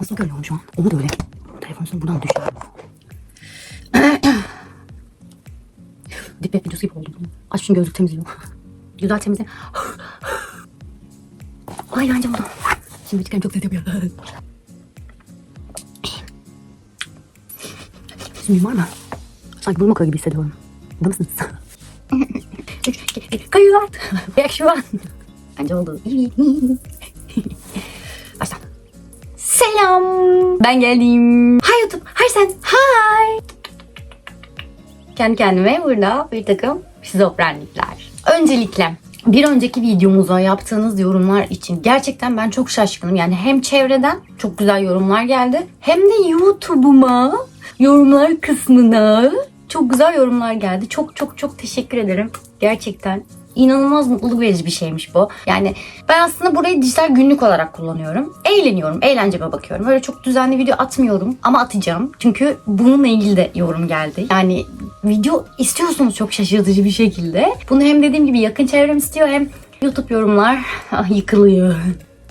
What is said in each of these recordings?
Nasıl görüyorum şu an? Onu da öyle. Telefon üstüne buradan düştü. Dip web videosu gibi oldu. Aç şunu gözlük temizliyor. Güzel temizle. Ay bence oldu. Şimdi çıkan çok ses yapıyor. Şimdi var mı? Sanki burnum akıyor gibi hissediyorum. Burada mısınız? Kayıt. Reaksiyon. Bence oldu. Ben geldim. Hi YouTube. Hi sen. Hi. Kendi kendime burada bir takım şizofrenlikler. Öncelikle bir önceki videomuza yaptığınız yorumlar için gerçekten ben çok şaşkınım. Yani hem çevreden çok güzel yorumlar geldi hem de YouTube'uma yorumlar kısmına çok güzel yorumlar geldi. Çok çok çok teşekkür ederim. Gerçekten inanılmaz mutluluk verici bir şeymiş bu. Yani ben aslında burayı dijital günlük olarak kullanıyorum. Eğleniyorum, eğlenceme bakıyorum. Öyle çok düzenli video atmıyorum ama atacağım. Çünkü bununla ilgili de yorum geldi. Yani video istiyorsunuz çok şaşırtıcı bir şekilde. Bunu hem dediğim gibi yakın çevrem istiyor hem YouTube yorumlar ah, yıkılıyor.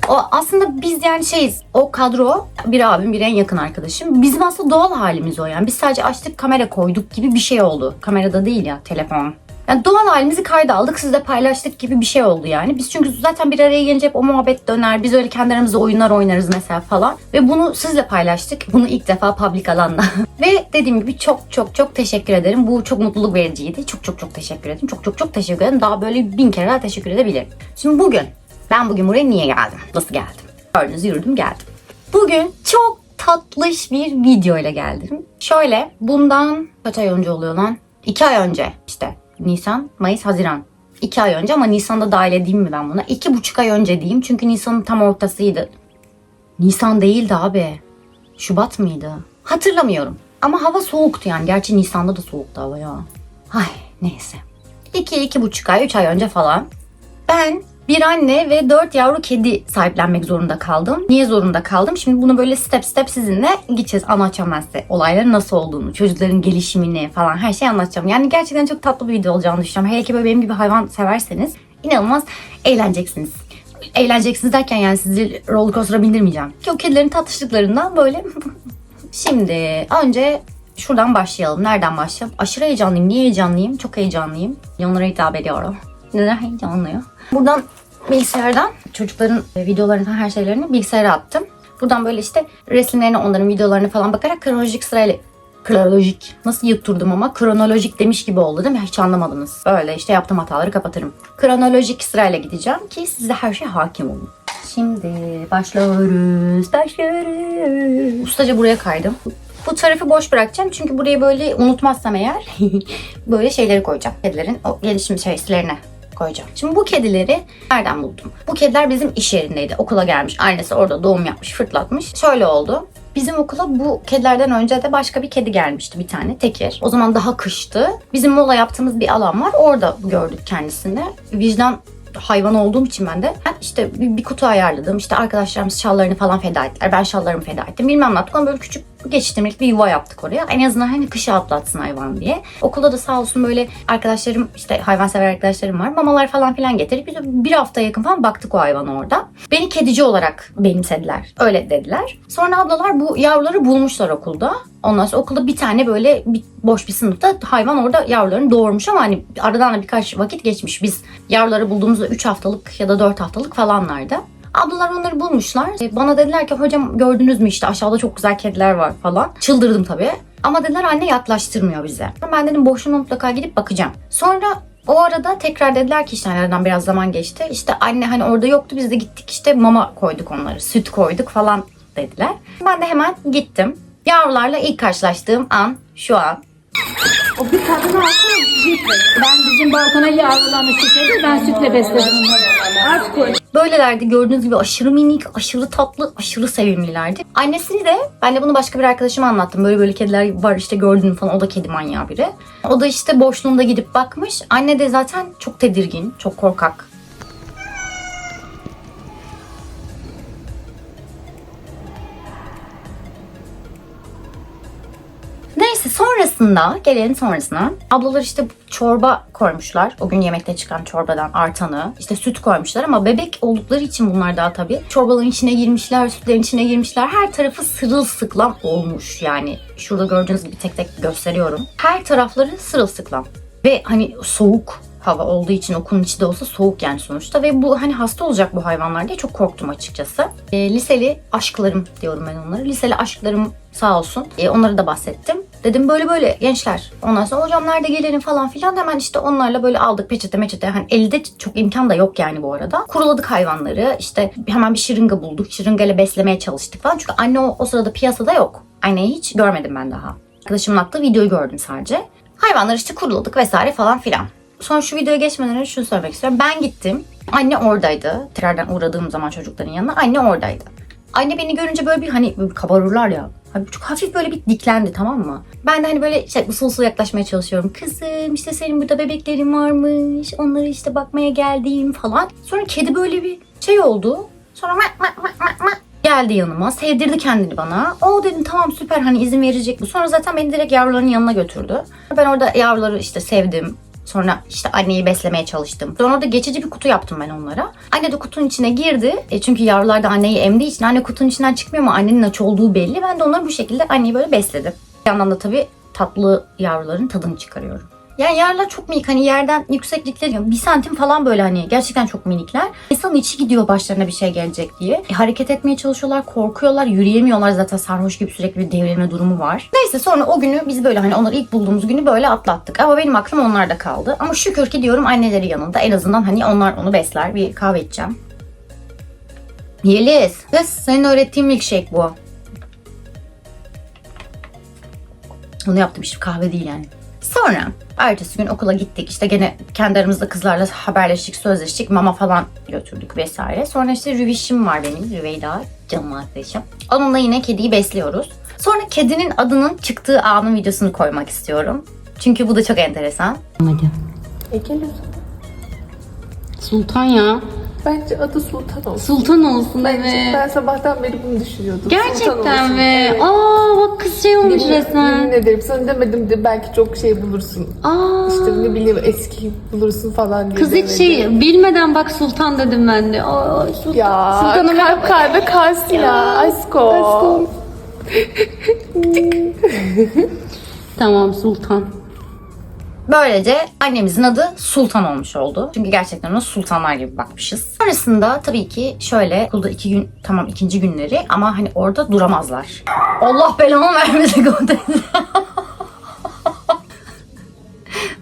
O aslında biz yani şeyiz. O kadro bir abim bir en yakın arkadaşım. Bizim aslında doğal halimiz o yani. Biz sadece açtık kamera koyduk gibi bir şey oldu. Kamerada değil ya telefon. Yani doğal halimizi kayda aldık sizle paylaştık gibi bir şey oldu yani. Biz çünkü zaten bir araya gelince hep o muhabbet döner. Biz öyle kendi aramızda oyunlar oynarız mesela falan. Ve bunu sizle paylaştık. Bunu ilk defa public alanda. Ve dediğim gibi çok çok çok teşekkür ederim. Bu çok mutluluk vericiydi. Çok çok çok teşekkür ederim. Çok çok çok teşekkür ederim. Daha böyle bin kere daha teşekkür edebilirim. Şimdi bugün ben bugün buraya niye geldim? Nasıl geldim? Gördünüz yürüdüm geldim. Bugün çok tatlış bir video ile geldim. Şöyle bundan kaç ay önce oluyor lan? İki ay önce işte. Nisan, Mayıs, Haziran. İki ay önce ama Nisan'da dahil edeyim mi ben buna? İki buçuk ay önce diyeyim çünkü Nisan'ın tam ortasıydı. Nisan değildi abi. Şubat mıydı? Hatırlamıyorum. Ama hava soğuktu yani. Gerçi Nisan'da da soğuktu hava ya. Ay neyse. İki, iki buçuk ay, üç ay önce falan. Ben bir anne ve dört yavru kedi sahiplenmek zorunda kaldım. Niye zorunda kaldım? Şimdi bunu böyle step step sizinle gideceğiz. Anlatacağım ben olayların nasıl olduğunu, çocukların gelişimini falan her şeyi anlatacağım. Yani gerçekten çok tatlı bir video olacağını düşünüyorum. Hele ki böyle benim gibi hayvan severseniz inanılmaz eğleneceksiniz. Eğleneceksiniz derken yani sizi roller coaster'a bindirmeyeceğim. Ki o kedilerin tatlışlıklarından böyle. Şimdi önce şuradan başlayalım. Nereden başlayalım? Aşırı heyecanlıyım. Niye heyecanlıyım? Çok heyecanlıyım. Onlara hitap ediyorum. Neden heyecanlıyor? Buradan bilgisayardan çocukların e, videolarını her şeylerini bilgisayara attım. Buradan böyle işte resimlerini onların videolarını falan bakarak kronolojik sırayla kronolojik nasıl yutturdum ama kronolojik demiş gibi oldu değil mi? Hiç anlamadınız. Böyle işte yaptığım hataları kapatırım. Kronolojik sırayla gideceğim ki size her şey hakim olun. Şimdi başlıyoruz. Başlıyoruz. Ustaca buraya kaydım. Bu tarafı boş bırakacağım çünkü buraya böyle unutmazsam eğer böyle şeyleri koyacağım. Kedilerin o gelişim şeyslerine koyacağım. Şimdi bu kedileri nereden buldum? Bu kediler bizim iş yerindeydi. Okula gelmiş. Annesi orada doğum yapmış, fırlatmış. Şöyle oldu. Bizim okula bu kedilerden önce de başka bir kedi gelmişti bir tane tekir. O zaman daha kıştı. Bizim mola yaptığımız bir alan var. Orada gördük kendisini. Vicdan hayvan olduğum için ben de ben işte bir, bir kutu ayarladım. İşte arkadaşlarımız şallarını falan feda ettiler. Ben şallarımı feda ettim. Bilmem ne yaptık ama böyle küçük geçiştirmelik bir yuva yaptık oraya. En azından hani kışı atlatsın hayvan diye. Okulda da sağ olsun böyle arkadaşlarım işte hayvansever arkadaşlarım var. Mamalar falan filan getirip biz bir hafta yakın falan baktık o hayvana orada. Beni kedici olarak benimsediler. Öyle dediler. Sonra ablalar bu yavruları bulmuşlar okulda. Ondan sonra okulda bir tane böyle bir, boş bir sınıfta hayvan orada yavrularını doğurmuş ama hani aradan da birkaç vakit geçmiş. Biz yavruları bulduğumuzda 3 haftalık ya da 4 haftalık falanlardı. Ablalar onları bulmuşlar. E, Bana dediler ki hocam gördünüz mü işte aşağıda çok güzel kediler var falan. Çıldırdım tabii. Ama dediler anne yaklaştırmıyor bize. Ben dedim boşuna mutlaka gidip bakacağım. Sonra o arada tekrar dediler ki işte aradan biraz zaman geçti. İşte anne hani orada yoktu biz de gittik işte mama koyduk onları. Süt koyduk falan dediler. Ben de hemen gittim. Yavrularla ilk karşılaştığım an şu an. O bir kadını alsana sütle. Ben bizim balkona yavrularını çekildi. Ben sütle besledim onları. Aç koy. Böylelerdi gördüğünüz gibi aşırı minik, aşırı tatlı, aşırı sevimlilerdi. Annesini de ben de bunu başka bir arkadaşıma anlattım. Böyle böyle kediler var işte gördün falan o da kedi manyağı biri. O da işte boşluğunda gidip bakmış. Anne de zaten çok tedirgin, çok korkak. Sonrasında gelelim sonrasına. Ablalar işte çorba koymuşlar. O gün yemekte çıkan çorbadan artanı. işte süt koymuşlar ama bebek oldukları için bunlar daha tabii. Çorbaların içine girmişler, sütlerin içine girmişler. Her tarafı sırılsıklam olmuş yani. Şurada gördüğünüz gibi tek tek gösteriyorum. Her tarafları sırılsıklam. Ve hani soğuk hava olduğu için okulun içi de olsa soğuk yani sonuçta ve bu hani hasta olacak bu hayvanlar diye çok korktum açıkçası. E, liseli aşklarım diyorum ben onlara. Liseli aşklarım sağ olsun. E, onları da bahsettim. Dedim böyle böyle gençler. Ondan sonra hocam nerede gelelim falan filan hemen işte onlarla böyle aldık peçete meçete. Hani elde çok imkan da yok yani bu arada. Kuruladık hayvanları. İşte hemen bir şırınga bulduk. Şırıngayla beslemeye çalıştık falan. Çünkü anne o, o sırada piyasada yok. Anneyi hiç görmedim ben daha. Arkadaşımın attığı videoyu gördüm sadece. Hayvanları işte kuruladık vesaire falan filan. Sonra şu videoya geçmeden önce şunu söylemek istiyorum. Ben gittim. Anne oradaydı. Tekrardan uğradığım zaman çocukların yanına anne oradaydı. Anne beni görünce böyle bir hani bir kabarırlar ya. Çok hafif böyle bir diklendi tamam mı? Ben de hani böyle şey usul usul yaklaşmaya çalışıyorum. Kızım işte senin burada bebeklerin varmış. Onları işte bakmaya geldim falan. Sonra kedi böyle bir şey oldu. Sonra mak mak mak mak mak geldi yanıma. Sevdirdi kendini bana. O dedim tamam süper hani izin verecek bu. Sonra zaten beni direkt yavruların yanına götürdü. Ben orada yavruları işte sevdim. Sonra işte anneyi beslemeye çalıştım. Sonra da geçici bir kutu yaptım ben onlara. Anne de kutunun içine girdi. E çünkü yavrular da anneyi emdiği için anne kutunun içinden çıkmıyor ama annenin aç olduğu belli. Ben de onları bu şekilde anneyi böyle besledim. Bir yandan da tabii tatlı yavruların tadını çıkarıyorum. Yani yavrular çok minik hani yerden yükseklikleri bir santim falan böyle hani gerçekten çok minikler. İnsanın içi gidiyor başlarına bir şey gelecek diye. E, hareket etmeye çalışıyorlar, korkuyorlar, yürüyemiyorlar zaten sarhoş gibi sürekli bir devrilme durumu var. Neyse sonra o günü biz böyle hani onları ilk bulduğumuz günü böyle atlattık. Ama benim aklım onlarda kaldı. Ama şükür ki diyorum anneleri yanında en azından hani onlar onu besler. Bir kahve içeceğim. Yeliz, kız senin öğrettiğin milkshake bu. Onu yaptım işte kahve değil yani. Sonra ertesi gün okula gittik. İşte gene kendi aramızda kızlarla haberleştik, sözleştik. Mama falan götürdük vesaire. Sonra işte Rüvişim var benim. Rüveyda canım arkadaşım. Onunla yine kediyi besliyoruz. Sonra kedinin adının çıktığı anın videosunu koymak istiyorum. Çünkü bu da çok enteresan. Hadi. Ege'li. Sultan ya. Bence adı Sultan olsun. Sultan olsun Bence evet. ben sabahtan beri bunu düşünüyordum. Gerçekten mi? Evet. Aa bak kız şey olmuş Yemin- Yemin resmen. ederim sana demedim de belki çok şey bulursun. Aa. İşte ne bileyim eski bulursun falan diye Kız hiç demedim. şey bilmeden bak Sultan dedim ben de. Aa, Sultan. Ya Sultan'a merhaba. kalp kalbe kalsın ya. Aşko. Tamam Sultan. Böylece annemizin adı Sultan olmuş oldu. Çünkü gerçekten ona sultanlar gibi bakmışız. Sonrasında tabii ki şöyle okulda iki gün tamam ikinci günleri ama hani orada duramazlar. Allah belamı vermesin.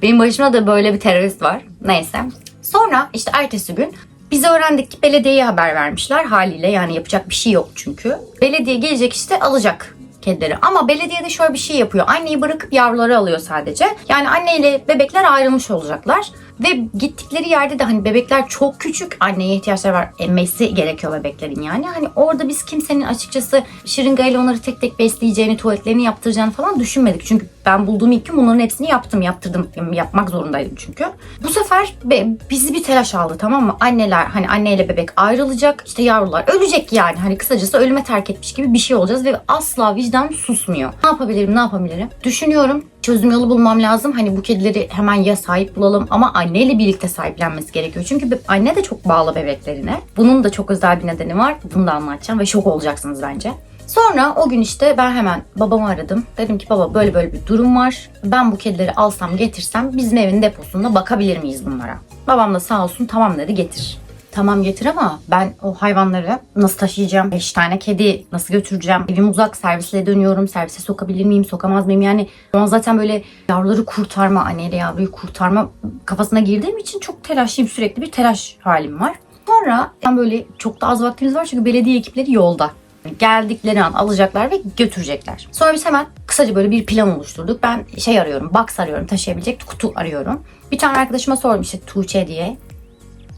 Benim başıma da böyle bir terörist var. Neyse. Sonra işte ertesi gün biz öğrendik ki belediyeye haber vermişler haliyle yani yapacak bir şey yok çünkü. Belediye gelecek işte alacak kedileri. Ama belediyede şöyle bir şey yapıyor. Anneyi bırakıp yavruları alıyor sadece. Yani anneyle bebekler ayrılmış olacaklar. Ve gittikleri yerde de hani bebekler çok küçük. Anneye ihtiyaçları var. Emmesi gerekiyor bebeklerin yani. Hani orada biz kimsenin açıkçası şırıngayla onları tek tek besleyeceğini, tuvaletlerini yaptıracağını falan düşünmedik. Çünkü ben bulduğum ilk gün bunların hepsini yaptım, yaptırdım. Yapmak zorundaydım çünkü. Bu sefer be, bizi bir telaş aldı tamam mı? Anneler hani anneyle bebek ayrılacak. işte yavrular ölecek yani. Hani kısacası ölüme terk etmiş gibi bir şey olacağız ve asla vicdan susmuyor. Ne yapabilirim, ne yapabilirim? Düşünüyorum. Çözüm yolu bulmam lazım. Hani bu kedileri hemen ya sahip bulalım ama anneyle birlikte sahiplenmesi gerekiyor. Çünkü anne de çok bağlı bebeklerine. Bunun da çok özel bir nedeni var. Bunu da anlatacağım ve şok olacaksınız bence. Sonra o gün işte ben hemen babamı aradım. Dedim ki baba böyle böyle bir durum var. Ben bu kedileri alsam getirsem bizim evin deposunda bakabilir miyiz bunlara? Babam da sağ olsun tamam dedi getir. Tamam getir ama ben o hayvanları nasıl taşıyacağım? 5 tane kedi nasıl götüreceğim? Evim uzak servisle dönüyorum. Servise sokabilir miyim? Sokamaz mıyım? Yani an zaten böyle yavruları kurtarma, anneyle yavruyu kurtarma kafasına girdiğim için çok telaşlıyım. Sürekli bir telaş halim var. Sonra ben böyle çok da az vaktimiz var çünkü belediye ekipleri yolda. Geldikleri an alacaklar ve götürecekler. Sonra biz hemen kısaca böyle bir plan oluşturduk. Ben şey arıyorum, box arıyorum, taşıyabilecek kutu arıyorum. Bir tane arkadaşıma sordum işte Tuğçe diye.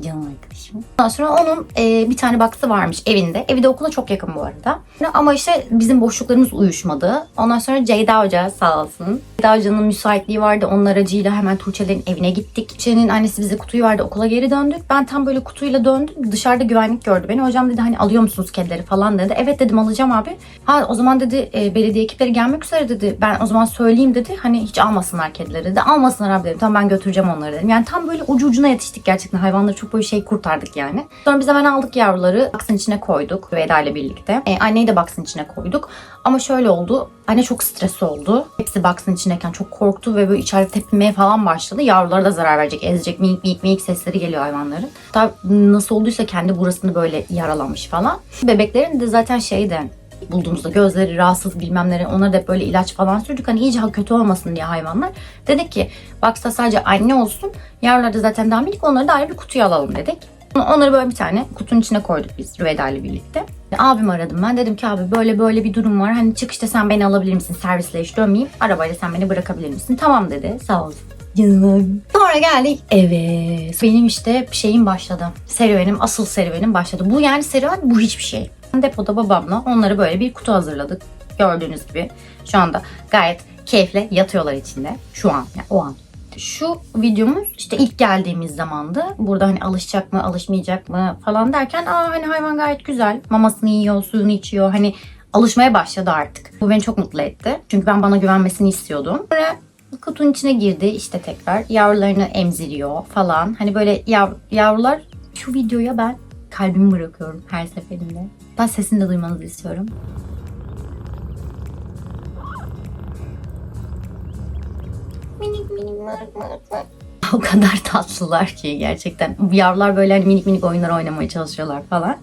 Canım arkadaşım. Ondan sonra onun e, bir tane baksı varmış evinde. Evi de okula çok yakın bu arada. Ama işte bizim boşluklarımız uyuşmadı. Ondan sonra Ceyda Hoca sağ olsun Eda Hoca'nın müsaitliği vardı. Onun aracıyla hemen Tuğçe'lerin evine gittik. Tuğçe'nin annesi bize kutuyu verdi. Okula geri döndük. Ben tam böyle kutuyla döndüm. Dışarıda güvenlik gördü beni. Hocam dedi hani alıyor musunuz kedileri falan dedi. Evet dedim alacağım abi. Ha o zaman dedi e, belediye ekipleri gelmek üzere dedi. Ben o zaman söyleyeyim dedi. Hani hiç almasınlar kedileri dedi. Almasınlar abi dedim. Tamam ben götüreceğim onları dedim. Yani tam böyle ucu ucuna yetiştik gerçekten. Hayvanları çok böyle şey kurtardık yani. Sonra biz hemen aldık yavruları. Box'ın içine koyduk. Veda ile birlikte. E, anneyi de box'ın içine koyduk. Ama şöyle oldu. Anne çok stresli oldu. Hepsi box'ın içindeyken çok korktu ve böyle içeride tepinmeye falan başladı. Yavrulara da zarar verecek, ezecek, minik minik minik sesleri geliyor hayvanların. Hatta nasıl olduysa kendi burasını böyle yaralamış falan. Bebeklerin de zaten şeydi bulduğumuzda gözleri rahatsız bilmem neleri onlara da böyle ilaç falan sürdük. Hani iyice kötü olmasın diye hayvanlar. Dedik ki box'ta sadece anne olsun. Yavrular da zaten daha minik onları da ayrı bir kutuya alalım dedik. Onları böyle bir tane kutunun içine koyduk biz Rüveda ile birlikte. Abim aradım ben. Dedim ki abi böyle böyle bir durum var. Hani çıkışta sen beni alabilir misin? Servisle hiç dönmeyeyim. Arabayla sen beni bırakabilir misin? Tamam dedi. Sağ ol. Canım abim. Sonra geldik eve. Benim işte şeyim başladı. Serüvenim, asıl serüvenim başladı. Bu yani serüven bu hiçbir şey. Depoda babamla onları böyle bir kutu hazırladık. Gördüğünüz gibi şu anda gayet keyifle yatıyorlar içinde. Şu an yani o an. Şu videomuz işte ilk geldiğimiz zamandı. Burada hani alışacak mı, alışmayacak mı falan derken aa hani hayvan gayet güzel. Mamasını yiyor, suyunu içiyor. Hani alışmaya başladı artık. Bu beni çok mutlu etti. Çünkü ben bana güvenmesini istiyordum. Sonra kutunun içine girdi işte tekrar. Yavrularını emziriyor falan. Hani böyle yav, yavrular şu videoya ben kalbimi bırakıyorum her seferinde. Ben sesini de duymanızı istiyorum. Minik mırık mırık. O kadar tatlılar ki gerçekten. Yavrular böyle hani minik minik oyunlar oynamaya çalışıyorlar falan.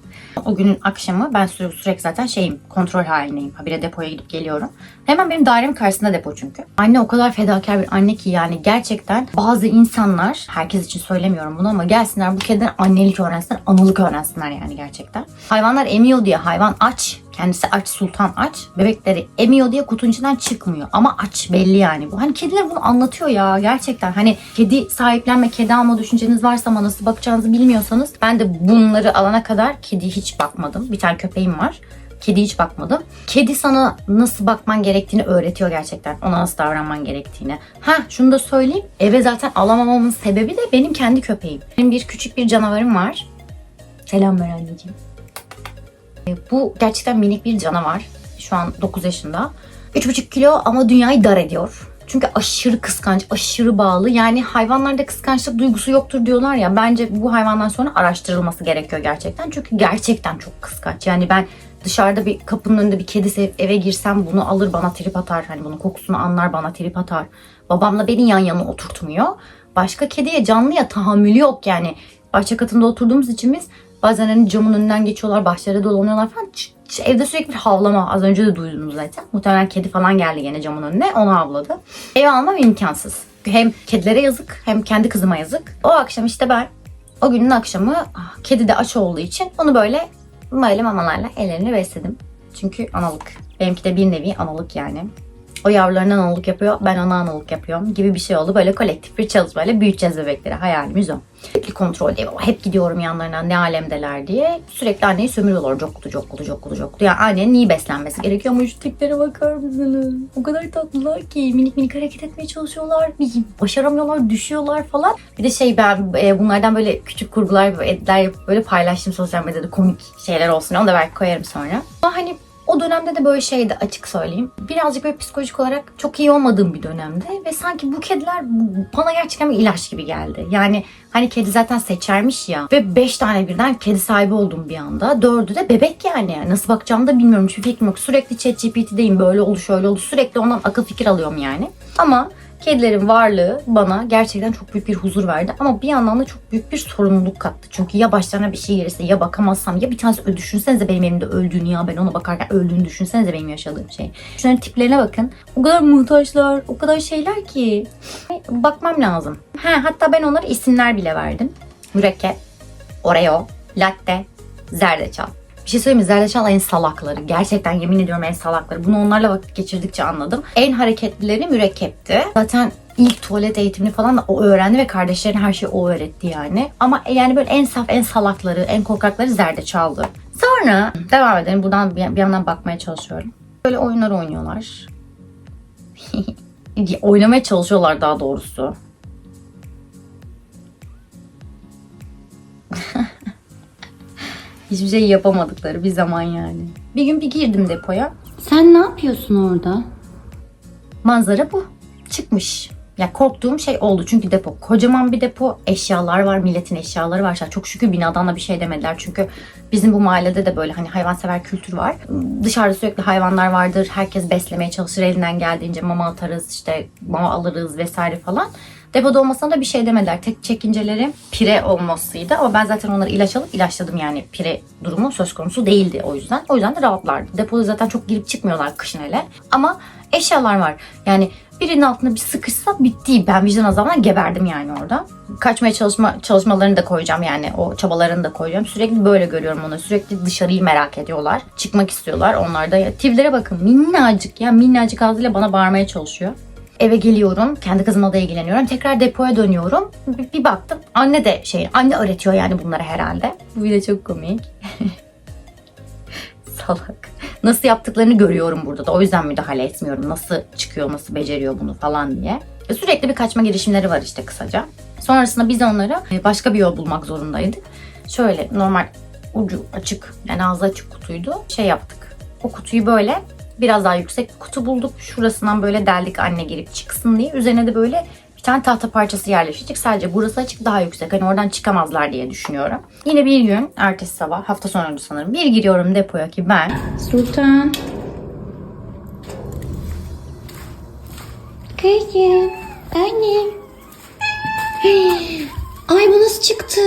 O günün akşamı ben sürekli, sürekli zaten şeyim kontrol halindeyim. Habire depoya gidip geliyorum. Hemen benim dairemin karşısında depo çünkü. Anne o kadar fedakar bir anne ki yani gerçekten bazı insanlar herkes için söylemiyorum bunu ama gelsinler bu kediden annelik öğrensinler, analık öğrensinler yani gerçekten. Hayvanlar emiyor diye hayvan aç Kendisi aç, sultan aç. Bebekleri emiyor diye kutunun içinden çıkmıyor. Ama aç belli yani bu. Hani kediler bunu anlatıyor ya gerçekten. Hani kedi sahiplenme, kedi alma düşünceniz varsa ama nasıl bakacağınızı bilmiyorsanız ben de bunları alana kadar kedi hiç bakmadım. Bir tane köpeğim var. Kedi hiç bakmadım. Kedi sana nasıl bakman gerektiğini öğretiyor gerçekten. Ona nasıl davranman gerektiğini. Ha şunu da söyleyeyim. Eve zaten alamamamın sebebi de benim kendi köpeğim. Benim bir küçük bir canavarım var. Selam ver anneciğim. E, Bu gerçekten minik bir canavar. Şu an 9 yaşında. 3,5 kilo ama dünyayı dar ediyor. Çünkü aşırı kıskanç, aşırı bağlı. Yani hayvanlarda kıskançlık duygusu yoktur diyorlar ya. Bence bu hayvandan sonra araştırılması gerekiyor gerçekten. Çünkü gerçekten çok kıskanç. Yani ben dışarıda bir kapının önünde bir kedi sevip eve girsem bunu alır bana trip atar. Hani bunun kokusunu anlar bana trip atar. Babamla beni yan yana oturtmuyor. Başka kediye canlıya tahammülü yok yani. Bahçe katında oturduğumuz için biz bazen hani camın önünden geçiyorlar, bahçelere dolanıyorlar falan. Evde sürekli bir havlama. Az önce de duydunuz zaten. Muhtemelen kedi falan geldi gene camın önüne. Onu havladı. Eve almam imkansız. Hem kedilere yazık hem kendi kızıma yazık. O akşam işte ben o günün akşamı ah, kedi de aç olduğu için onu böyle böyle mamalarla ellerini besledim. Çünkü analık. Benimki de bir nevi analık yani. O yavrularına analık yapıyor, ben ona analık yapıyorum gibi bir şey oldu. Böyle kolektif bir çalışmayla büyüteceğiz bebekleri. Hayalimiz o. Sürekli kontroldeyim ama hep gidiyorum yanlarına ne alemdeler diye. Sürekli anneyi sömürüyorlar. Cokludu, cokludu, cokludu, cokludu. Yani annenin iyi beslenmesi gerekiyor ama şu tiplere bakar mısınız? O kadar tatlılar ki minik minik hareket etmeye çalışıyorlar. Başaramıyorlar, düşüyorlar falan. Bir de şey ben e, bunlardan böyle küçük kurgular, editler yapıp böyle paylaştım sosyal medyada komik şeyler olsun. Onu da belki koyarım sonra. Ama hani o dönemde de böyle şeydi açık söyleyeyim. Birazcık böyle psikolojik olarak çok iyi olmadığım bir dönemde ve sanki bu kediler bana gerçekten bir ilaç gibi geldi. Yani hani kedi zaten seçermiş ya ve 5 tane birden kedi sahibi oldum bir anda. Dördü de bebek yani. Nasıl bakacağımı da bilmiyorum. Hiçbir fikrim yok. Sürekli ChatGPT'deyim. Böyle oldu şöyle oldu. Sürekli ondan akıl fikir alıyorum yani. Ama Kedilerin varlığı bana gerçekten çok büyük bir huzur verdi ama bir yandan da çok büyük bir sorumluluk kattı. Çünkü ya başlarına bir şey gelirse ya bakamazsam ya bir tanesi düşünsenize benim elimde öldüğünü ya ben ona bakarken öldüğünü düşünsenize benim yaşadığım şey. Şunların tiplerine bakın. O kadar muhtaçlar, o kadar şeyler ki. Bakmam lazım. Ha, hatta ben onlara isimler bile verdim. Mürekkep, Oreo, Latte, Zerdeçal. Bir şey söyleyeyim mi? Zerdeçal en salakları. Gerçekten yemin ediyorum en salakları. Bunu onlarla vakit geçirdikçe anladım. En hareketlileri mürekkepti. Zaten ilk tuvalet eğitimini falan da o öğrendi ve kardeşlerine her şeyi o öğretti yani. Ama yani böyle en saf, en salakları, en korkakları Zerdeçal'dı. Sonra devam edelim. Buradan bir yandan bakmaya çalışıyorum. Böyle oyunlar oynuyorlar. Oynamaya çalışıyorlar daha doğrusu. Hiçbir şey yapamadıkları bir zaman yani. Bir gün bir girdim depoya. Sen ne yapıyorsun orada? Manzara bu. Çıkmış. Ya korktuğum şey oldu çünkü depo kocaman bir depo eşyalar var milletin eşyaları var çok şükür binadan da bir şey demediler çünkü bizim bu mahallede de böyle hani hayvansever kültür var dışarıda sürekli hayvanlar vardır herkes beslemeye çalışır elinden geldiğince mama atarız işte mama alırız vesaire falan depoda olmasına da bir şey demediler tek çekinceleri pire olmasıydı ama ben zaten onları ilaç alıp ilaçladım yani pire durumu söz konusu değildi o yüzden o yüzden de rahatlardı depoda zaten çok girip çıkmıyorlar kışın hele ama eşyalar var yani birinin altına bir sıkışsa bitti. Ben vicdan azabından geberdim yani orada. Kaçmaya çalışma çalışmalarını da koyacağım yani o çabalarını da koyacağım. Sürekli böyle görüyorum onu. Sürekli dışarıyı merak ediyorlar. Çıkmak istiyorlar. Onlar da tivlere bakın minnacık ya minnacık ağzıyla bana bağırmaya çalışıyor. Eve geliyorum. Kendi kızımla da ilgileniyorum. Tekrar depoya dönüyorum. Bir, bir baktım. Anne de şey, anne öğretiyor yani bunları herhalde. Bu video çok komik. Salak. Nasıl yaptıklarını görüyorum burada da. O yüzden müdahale etmiyorum. Nasıl çıkıyor, nasıl beceriyor bunu falan diye. E, Sürekli bir kaçma girişimleri var işte kısaca. Sonrasında biz onlara e, başka bir yol bulmak zorundaydık. Şöyle normal ucu açık yani ağzı açık kutuydu. Şey yaptık. O kutuyu böyle biraz daha yüksek bir kutu bulduk. Şurasından böyle deldik anne girip çıksın diye. Üzerine de böyle bir tane tahta parçası yerleşecek. Sadece burası açık daha yüksek. Hani oradan çıkamazlar diye düşünüyorum. Yine bir gün ertesi sabah hafta sonu sanırım. Bir giriyorum depoya ki ben Sultan. Kızım. Annem. Ay bu nasıl çıktı?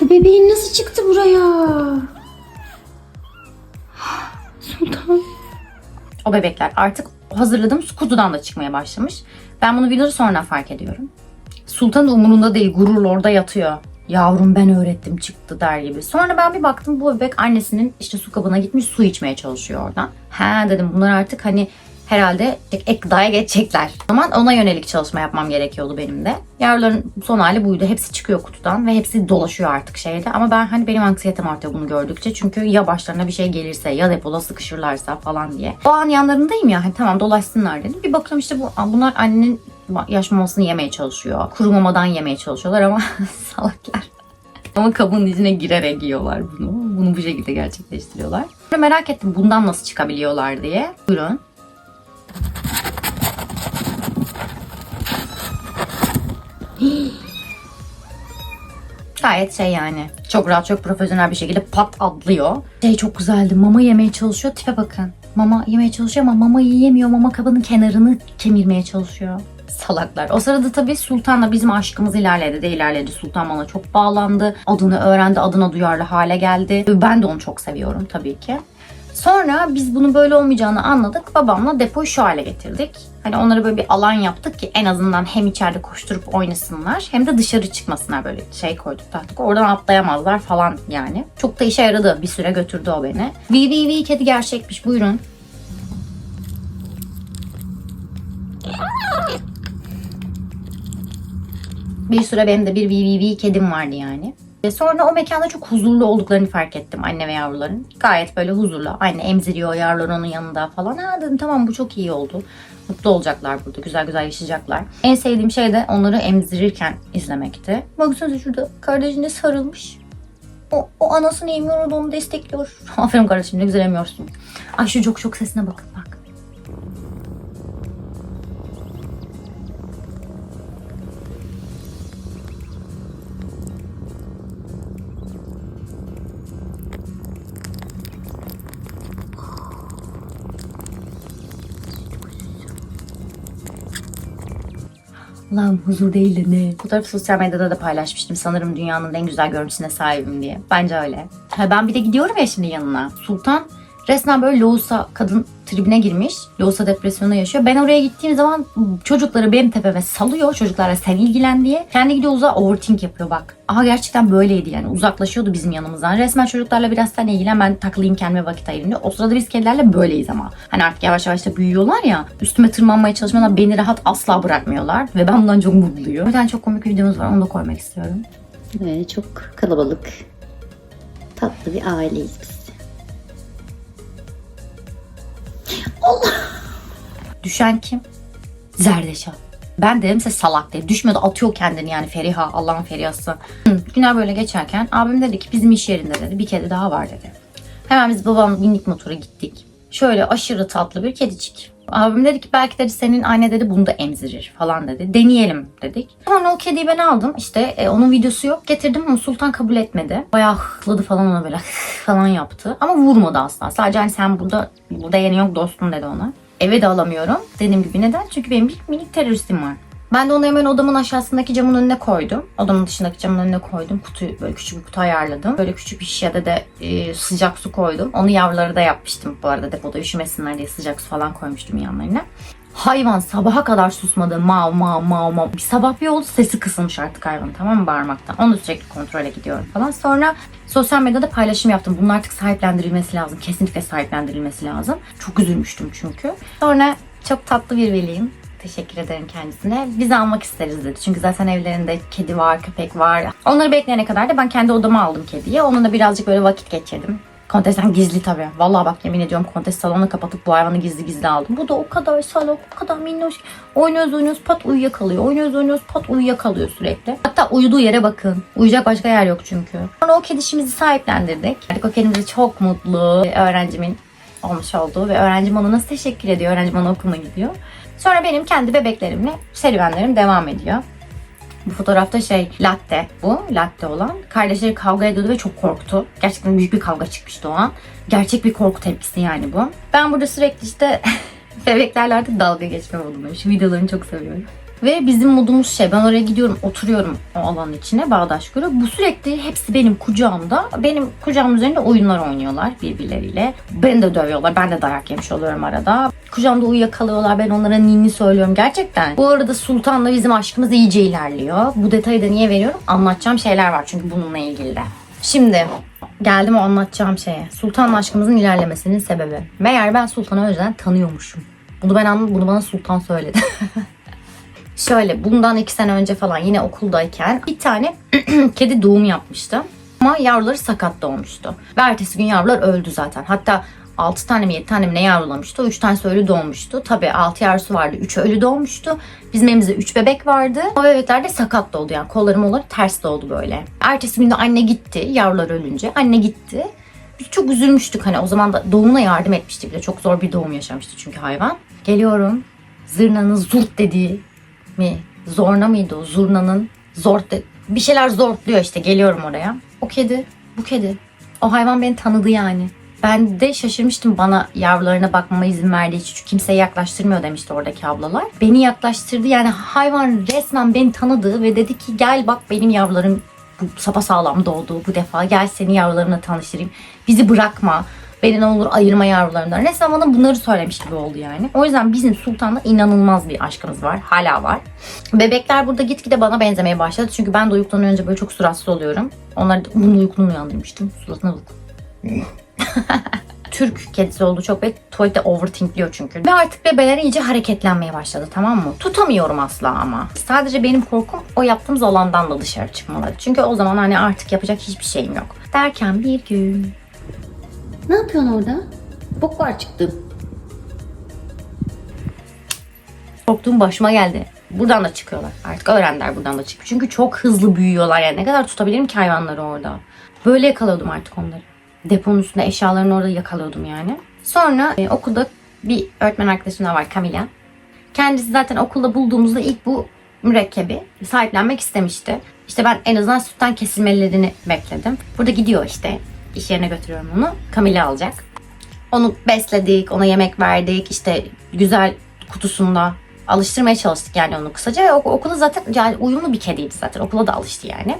Bu bebeğin nasıl çıktı buraya? Sultan. o bebekler artık hazırladığım kutudan da çıkmaya başlamış. Ben bunu videoda sonra fark ediyorum. Sultanın umurunda değil gururla orada yatıyor. Yavrum ben öğrettim çıktı der gibi. Sonra ben bir baktım bu bebek annesinin işte su kabına gitmiş su içmeye çalışıyor oradan. He dedim bunlar artık hani herhalde ek gıdaya geçecekler. O zaman ona yönelik çalışma yapmam gerekiyordu benim de. Yavruların son hali buydu. Hepsi çıkıyor kutudan ve hepsi dolaşıyor artık şeyde. Ama ben hani benim anksiyetem artıyor bunu gördükçe. Çünkü ya başlarına bir şey gelirse ya depoda sıkışırlarsa falan diye. O an yanlarındayım ya. Hani tamam dolaşsınlar dedim. Bir bakıyorum işte bu, bunlar annenin yaş mamasını yemeye çalışıyor. Kuru mamadan yemeye çalışıyorlar ama salaklar. Ama kabın içine girerek yiyorlar bunu. Bunu bu şekilde gerçekleştiriyorlar. Merak ettim bundan nasıl çıkabiliyorlar diye. Buyurun. Gayet şey yani. Çok rahat, çok profesyonel bir şekilde pat atlıyor. Şey çok güzeldi. Mama yemeye çalışıyor. Tipe bakın. Mama yemeye çalışıyor ama mama yiyemiyor. Mama kabının kenarını kemirmeye çalışıyor. Salaklar. O sırada tabii Sultan'la bizim aşkımız ilerledi de ilerledi. Sultan bana çok bağlandı. Adını öğrendi. Adına duyarlı hale geldi. Ben de onu çok seviyorum tabii ki. Sonra biz bunun böyle olmayacağını anladık. Babamla depoyu şu hale getirdik. Hani onlara böyle bir alan yaptık ki en azından hem içeride koşturup oynasınlar hem de dışarı çıkmasınlar böyle şey koyduk taktık. Oradan atlayamazlar falan yani. Çok da işe yaradı. Bir süre götürdü o beni. Vi kedi gerçekmiş. Buyurun. Bir süre benim de bir vi kedim vardı yani. Ve sonra o mekanda çok huzurlu olduklarını fark ettim anne ve yavruların. Gayet böyle huzurlu. Anne emziriyor yavrular onun yanında falan. Ha dedim tamam bu çok iyi oldu. Mutlu olacaklar burada. Güzel güzel yaşayacaklar. En sevdiğim şey de onları emzirirken izlemekti. Baksanıza şurada kardeşine sarılmış. O, o anasını emiyor, onu destekliyor. Aferin kardeşim ne güzel emiyorsun. Ay şu çok çok sesine bakın bak. Lan huzur değil de ne? Fotoğrafı sosyal medyada da paylaşmıştım. Sanırım dünyanın en güzel görüntüsüne sahibim diye. Bence öyle. Ha, ben bir de gidiyorum ya şimdi yanına. Sultan resmen böyle lohusa kadın tribine girmiş. Lohusa depresyonu yaşıyor. Ben oraya gittiğim zaman çocukları benim tepeme salıyor. Çocuklarla sen ilgilen diye. Kendi gidiyor uzağa overthink yapıyor bak. Aha gerçekten böyleydi yani. Uzaklaşıyordu bizim yanımızdan. Resmen çocuklarla biraz sen ilgilen ben takılayım kendime vakit ayırayım diyor. O sırada biz kedilerle böyleyiz ama. Hani artık yavaş yavaş da büyüyorlar ya. Üstüme tırmanmaya çalışmıyorlar. Beni rahat asla bırakmıyorlar. Ve ben bundan çok mutluyum. Bir tane çok komik videomuz var. Onu da koymak istiyorum. Böyle çok kalabalık. Tatlı bir aileyiz biz. Düşen kim? Zerdeşal. Ben dedim size salak diye. Düşmüyordu atıyor kendini yani Feriha. Allah'ın Ferihası. Günler böyle geçerken abim dedi ki bizim iş yerinde dedi bir kedi daha var dedi. Hemen biz babam bindik motora gittik. Şöyle aşırı tatlı bir kedicik. Abim dedi ki belki dedi senin anne dedi bunu da emzirir falan dedi. Deneyelim dedik. Sonra o kediyi ben aldım. İşte e, onun videosu yok. Getirdim ama Sultan kabul etmedi. Bayağı hıhladı falan ona böyle falan yaptı. Ama vurmadı asla. Sadece hani sen burada burada yeni yok dostum dedi ona. Eve de alamıyorum. Dediğim gibi neden? Çünkü benim bir minik teröristim var. Ben de onu hemen odamın aşağısındaki camın önüne koydum. Odamın dışındaki camın önüne koydum. Kutuyu böyle küçük bir kutu ayarladım. Böyle küçük bir şişede de e, sıcak su koydum. Onu yavruları da yapmıştım bu arada depoda üşümesinler diye sıcak su falan koymuştum yanlarına. Hayvan sabaha kadar susmadı. Mav mav mav mav. Bir sabah bir oldu sesi kısılmış artık hayvan tamam mı bağırmaktan. Onu sürekli kontrole gidiyorum falan. Sonra sosyal medyada paylaşım yaptım. Bunun artık sahiplendirilmesi lazım. Kesinlikle sahiplendirilmesi lazım. Çok üzülmüştüm çünkü. Sonra çok tatlı bir veliyim. Teşekkür ederim kendisine. Biz almak isteriz dedi. Çünkü zaten evlerinde kedi var, köpek var. Onları bekleyene kadar da ben kendi odama aldım kediyi. Onunla birazcık böyle vakit geçirdim. Kontesten gizli tabii. Vallahi bak yemin ediyorum kontes salonu kapatıp bu hayvanı gizli gizli aldım. Bu da o kadar salak, o kadar minnoş. Oynuyoruz oynuyoruz pat uyuyakalıyor. Oynuyoruz oynuyoruz pat uyuyakalıyor sürekli. Hatta uyuduğu yere bakın. Uyuyacak başka yer yok çünkü. Sonra o kedişimizi sahiplendirdik. Artık o kedimiz çok mutlu. Öğrencimin olmuş olduğu ve öğrencim ona nasıl teşekkür ediyor. Öğrencim ona okuluna gidiyor. Sonra benim kendi bebeklerimle serüvenlerim devam ediyor. Bu fotoğrafta şey latte bu. Latte olan. Kardeşleri kavga ediyordu ve çok korktu. Gerçekten büyük bir kavga çıkmıştı o an. Gerçek bir korku tepkisi yani bu. Ben burada sürekli işte bebeklerle artık dalga geçme modundayım. Şu videolarını çok seviyorum. Ve bizim modumuz şey ben oraya gidiyorum oturuyorum o alanın içine bağdaş kuruyor. Bu sürekli hepsi benim kucağımda. Benim kucağım üzerinde oyunlar oynuyorlar birbirleriyle. Beni de dövüyorlar. Ben de dayak yemiş oluyorum arada. Kucağımda uyuyakalıyorlar. Ben onlara ninni söylüyorum gerçekten. Bu arada Sultan'la bizim aşkımız iyice ilerliyor. Bu detayı da niye veriyorum? Anlatacağım şeyler var çünkü bununla ilgili de. Şimdi geldim o anlatacağım şeye. Sultan'la aşkımızın ilerlemesinin sebebi. Meğer ben Sultan'ı önceden tanıyormuşum. Bunu ben anladım. Bunu bana Sultan söyledi. Şöyle bundan iki sene önce falan yine okuldayken bir tane kedi doğum yapmıştı. Ama yavruları sakat doğmuştu. Ve ertesi gün yavrular öldü zaten. Hatta 6 tane mi 7 tane mi ne yavrulamıştı. 3 tanesi ölü doğmuştu. Tabii 6 yavrusu vardı. 3'ü ölü doğmuştu. Bizim evimizde 3 bebek vardı. O bebekler de sakat doğdu yani. Kolları molları ters doğdu böyle. Ertesi günde anne gitti. Yavrular ölünce. Anne gitti. Biz çok üzülmüştük hani o zaman da doğumuna yardım etmişti bile. Çok zor bir doğum yaşamıştı çünkü hayvan. Geliyorum. Zırnanın zurt dediği mi? Zorna mıydı o? Zurnanın zort de- bir şeyler zortluyor işte geliyorum oraya. O kedi, bu kedi. O hayvan beni tanıdı yani. Ben de şaşırmıştım bana yavrularına bakmama izin verdiği için. Çünkü kimseye yaklaştırmıyor demişti oradaki ablalar. Beni yaklaştırdı yani hayvan resmen beni tanıdı ve dedi ki gel bak benim yavrularım bu sapasağlam doğdu bu defa. Gel seni yavrularına tanıştırayım. Bizi bırakma. Beni ne olur ayırma yavrularından. Resmen bana bunları söylemiş gibi oldu yani. O yüzden bizim Sultan'la inanılmaz bir aşkımız var. Hala var. Bebekler burada gitgide bana benzemeye başladı. Çünkü ben de önce böyle çok suratsız oluyorum. Onları da bunun uykunu uyandırmıştım. Suratına bak. Türk kedisi olduğu çok ve tuvalette overthinkliyor çünkü. Ve artık bebeler iyice hareketlenmeye başladı tamam mı? Tutamıyorum asla ama. Sadece benim korkum o yaptığımız alandan da dışarı çıkmaları. Çünkü o zaman hani artık yapacak hiçbir şeyim yok. Derken bir gün... Ne yapıyorsun orada? Bok var çıktı. Korktuğum başıma geldi. Buradan da çıkıyorlar. Artık öğrendiler buradan da çıkıyor. Çünkü çok hızlı büyüyorlar yani. Ne kadar tutabilirim ki hayvanları orada. Böyle yakalıyordum artık onları. Deponun üstünde eşyalarını orada yakalıyordum yani. Sonra e, okulda bir öğretmen arkadaşım da var Camila. Kendisi zaten okulda bulduğumuzda ilk bu mürekkebi sahiplenmek istemişti. İşte ben en azından sütten kesilmelerini bekledim. Burada gidiyor işte. İş yerine götürüyorum onu. Camila alacak. Onu besledik, ona yemek verdik. işte güzel kutusunda alıştırmaya çalıştık yani onu kısaca. Ve ok- okula zaten yani uyumlu bir kediydi zaten. Okula da alıştı yani.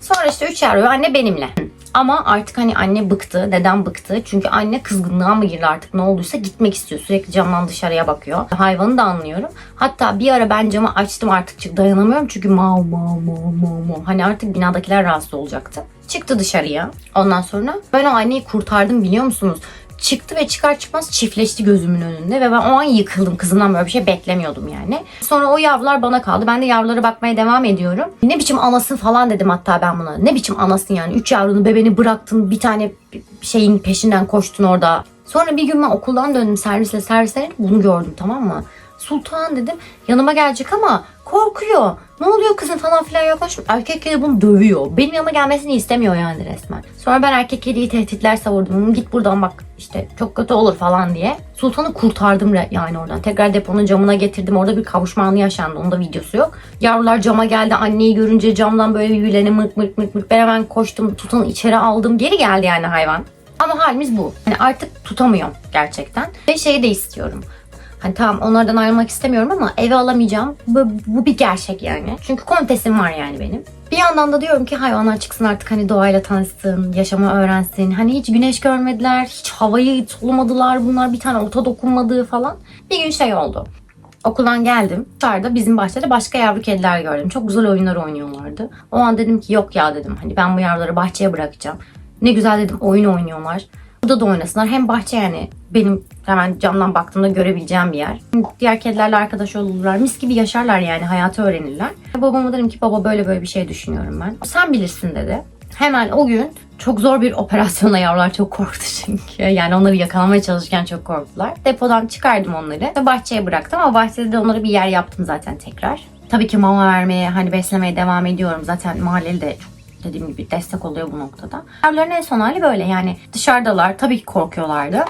Sonra işte üç yavru anne benimle. Ama artık hani anne bıktı. Neden bıktı? Çünkü anne kızgınlığa mı girdi artık ne olduysa gitmek istiyor. Sürekli camdan dışarıya bakıyor. Hayvanı da anlıyorum. Hatta bir ara ben camı açtım artık dayanamıyorum. Çünkü mav mav mav mav mav. Hani artık binadakiler rahatsız olacaktı. Çıktı dışarıya. Ondan sonra ben o anneyi kurtardım biliyor musunuz? Çıktı ve çıkar çıkmaz çiftleşti gözümün önünde ve ben o an yıkıldım. Kızımdan böyle bir şey beklemiyordum yani. Sonra o yavrular bana kaldı. Ben de yavrulara bakmaya devam ediyorum. Ne biçim anasın falan dedim hatta ben buna. Ne biçim anasın yani. Üç yavrunu bebeğini bıraktın bir tane şeyin peşinden koştun orada. Sonra bir gün ben okuldan döndüm servisle servisle bunu gördüm tamam mı? Sultan dedim. Yanıma gelecek ama korkuyor. Ne oluyor kızın falan filan yaklaşım. Erkek kedi bunu dövüyor. Benim yanıma gelmesini istemiyor yani resmen. Sonra ben erkek kediyi tehditler savurdum. "Hı, Git buradan bak işte çok kötü olur falan diye. Sultan'ı kurtardım yani oradan. Tekrar deponun camına getirdim. Orada bir kavuşma anı yaşandı. Onda videosu yok. Yavrular cama geldi. Anneyi görünce camdan böyle birbirlerine mırk mırk mırk mırk. Ben hemen koştum. Sultan'ı içeri aldım. Geri geldi yani hayvan. Ama halimiz bu. Yani artık tutamıyorum gerçekten. Ve şeyi de istiyorum. Hani tamam onlardan ayrılmak istemiyorum ama eve alamayacağım. Bu, bu bir gerçek yani. Çünkü kontesim var yani benim. Bir yandan da diyorum ki hayvanlar çıksın artık hani doğayla tanışsın, yaşamı öğrensin. Hani hiç güneş görmediler, hiç havayı solumadılar bunlar bir tane ota dokunmadığı falan. Bir gün şey oldu. Okuldan geldim. Dışarıda bizim bahçede başka yavru kediler gördüm. Çok güzel oyunlar oynuyorlardı. O an dedim ki yok ya dedim. Hani ben bu yavruları bahçeye bırakacağım. Ne güzel dedim oyun oynuyorlar. Burada da oynasınlar. Hem bahçe yani benim hemen camdan baktığımda görebileceğim bir yer. Diğer kedilerle arkadaş olurlar. Mis gibi yaşarlar yani hayatı öğrenirler. Babama dedim ki baba böyle böyle bir şey düşünüyorum ben. Sen bilirsin dedi. Hemen o gün çok zor bir operasyonla yavrular çok korktu çünkü. Yani onları yakalamaya çalışırken çok korktular. Depodan çıkardım onları ve bahçeye bıraktım ama bahçede de onlara bir yer yaptım zaten tekrar. Tabii ki mama vermeye, hani beslemeye devam ediyorum. Zaten mahalleli de çok dediğim gibi destek oluyor bu noktada. Yavruların en son hali böyle yani dışarıdalar tabii ki korkuyorlardı.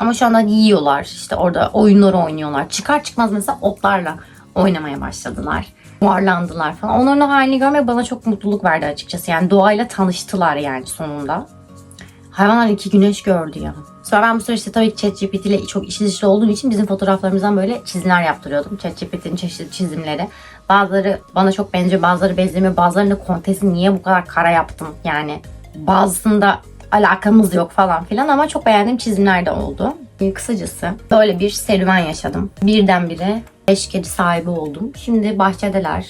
Ama şu anda yiyorlar işte orada oyunları oynuyorlar. Çıkar çıkmaz mesela otlarla oynamaya başladılar. Yuvarlandılar falan. Onların halini görmek bana çok mutluluk verdi açıkçası. Yani doğayla tanıştılar yani sonunda. Hayvanlar iki güneş gördü ya. Sonra ben bu süreçte tabii ki ChatGPT ile çok işi dışlı olduğum için bizim fotoğraflarımızdan böyle çizimler yaptırıyordum. ChatGPT'nin çeşitli çizimleri. Bazıları bana çok benziyor, bazıları benzemiyor. Bazılarında kontesi niye bu kadar kara yaptım yani. Bazısında alakamız yok falan filan ama çok beğendiğim çizimler de oldu. Ee, Kısacası böyle bir serüven yaşadım. Birdenbire 5 kedi sahibi oldum. Şimdi bahçedeler.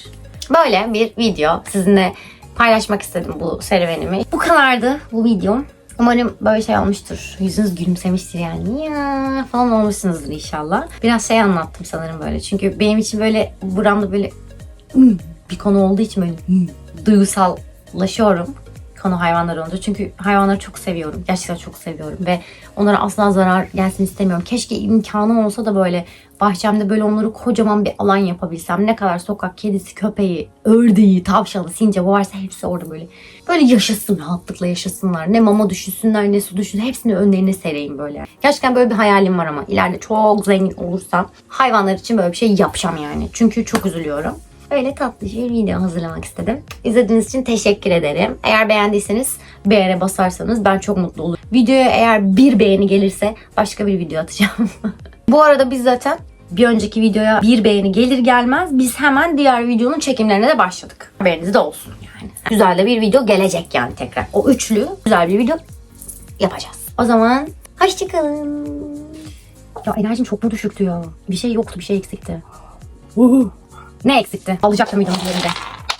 Böyle bir video sizinle paylaşmak istedim bu serüvenimi. Bu kadardı bu videom. Umarım böyle şey olmuştur. Yüzünüz gülümsemiştir yani. Ya falan olmuşsunuzdur inşallah. Biraz şey anlattım sanırım böyle. Çünkü benim için böyle buramda böyle "Hmm" bir konu olduğu için böyle "Hmm" duygusallaşıyorum konu hayvanlar olunca. Çünkü hayvanları çok seviyorum. Gerçekten çok seviyorum ve onlara asla zarar gelsin istemiyorum. Keşke imkanım olsa da böyle bahçemde böyle onları kocaman bir alan yapabilsem. Ne kadar sokak kedisi, köpeği, ördeği, tavşanı, sincabı varsa hepsi orada böyle. Böyle yaşasın, rahatlıkla yaşasınlar. Ne mama düşünsünler ne su düşünsünler. Hepsini önlerine sereyim böyle. Gerçekten böyle bir hayalim var ama ileride çok zengin olursam hayvanlar için böyle bir şey yapacağım yani. Çünkü çok üzülüyorum. Öyle tatlı bir video hazırlamak istedim. İzlediğiniz için teşekkür ederim. Eğer beğendiyseniz beğene basarsanız ben çok mutlu olurum. Videoya eğer bir beğeni gelirse başka bir video atacağım. Bu arada biz zaten bir önceki videoya bir beğeni gelir gelmez biz hemen diğer videonun çekimlerine de başladık. Haberiniz de olsun yani. Güzel de bir video gelecek yani tekrar. O üçlü güzel bir video yapacağız. O zaman hoşçakalın. Ya enerjim çok mu düşüktü ya? Bir şey yoktu, bir şey eksikti. Ne eksikti? Alacaktım videonun üzerinde.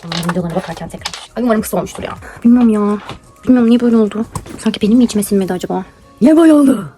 Umarım videolara bakarken tekrar. Ay umarım kısa olmuştur ya. Bilmiyorum ya. Bilmiyorum niye böyle oldu. Sanki benim mi içime sinmedi acaba? Niye böyle oldu?